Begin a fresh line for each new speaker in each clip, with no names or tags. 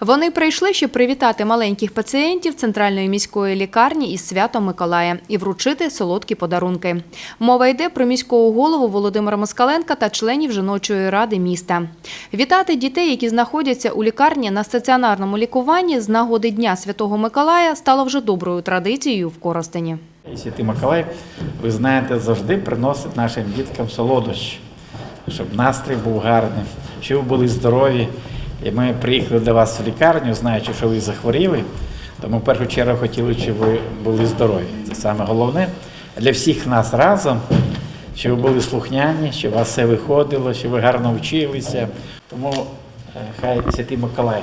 Вони прийшли, щоб привітати маленьких пацієнтів центральної міської лікарні із святом Миколая і вручити солодкі подарунки. Мова йде про міського голову Володимира Москаленка та членів жіночої ради міста. Вітати дітей, які знаходяться у лікарні на стаціонарному лікуванні з нагоди Дня Святого Миколая, стало вже доброю традицією в Коростені.
Святий Миколай, ви знаєте, завжди приносить нашим діткам солодощі, щоб настрій був гарним, щоб були здорові. І ми приїхали до вас в лікарню, знаючи, що ви захворіли. Тому в першу чергу хотіли, щоб ви були здорові. Це саме головне для всіх нас разом, щоб ви були слухняні, щоб у вас все виходило, щоб ви гарно вчилися. Тому е, хай Святий Миколай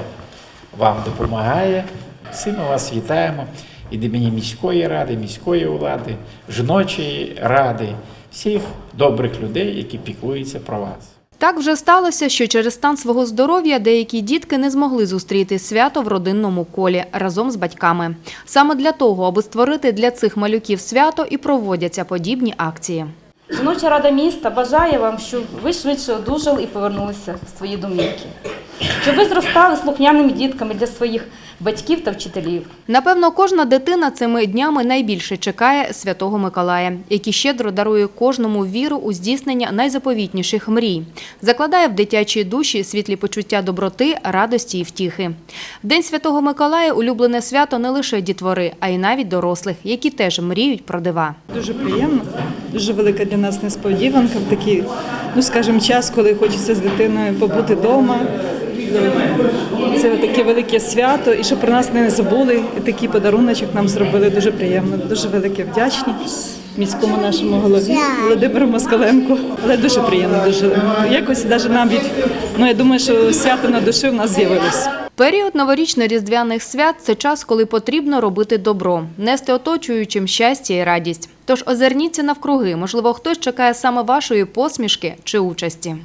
вам допомагає. Всі ми вас вітаємо від імені міської ради, міської влади, жіночої ради, всіх добрих людей, які піклуються про вас.
Так вже сталося, що через стан свого здоров'я деякі дітки не змогли зустріти свято в родинному колі разом з батьками. Саме для того, аби створити для цих малюків свято, і проводяться подібні акції.
Жіноча рада міста бажає вам, щоб ви швидше одужали і повернулися в свої домівки. Щоб ви зростали слухняними дітками для своїх батьків та вчителів.
Напевно, кожна дитина цими днями найбільше чекає святого Миколая, який щедро дарує кожному віру у здійснення найзаповітніших мрій, закладає в дитячій душі світлі почуття доброти, радості і втіхи. День святого Миколая улюблене свято не лише дітвори, а й навіть дорослих, які теж мріють про дива.
Дуже приємно, дуже велика для нас несподіванка в такий, ну скажімо, час, коли хочеться з дитиною побути вдома. Це таке велике свято, і щоб про нас не забули, і такий подаруночок нам зробили дуже приємно. Дуже велике вдячні міському нашому голові Володимиру Москаленку. Але дуже приємно, дуже якось навіть нам від ну я думаю, що свято на душі в нас з'явилось.
Період новорічно-різдвяних свят це час, коли потрібно робити добро, нести оточуючим щастя і радість. Тож озирніться навкруги, можливо, хтось чекає саме вашої посмішки чи участі.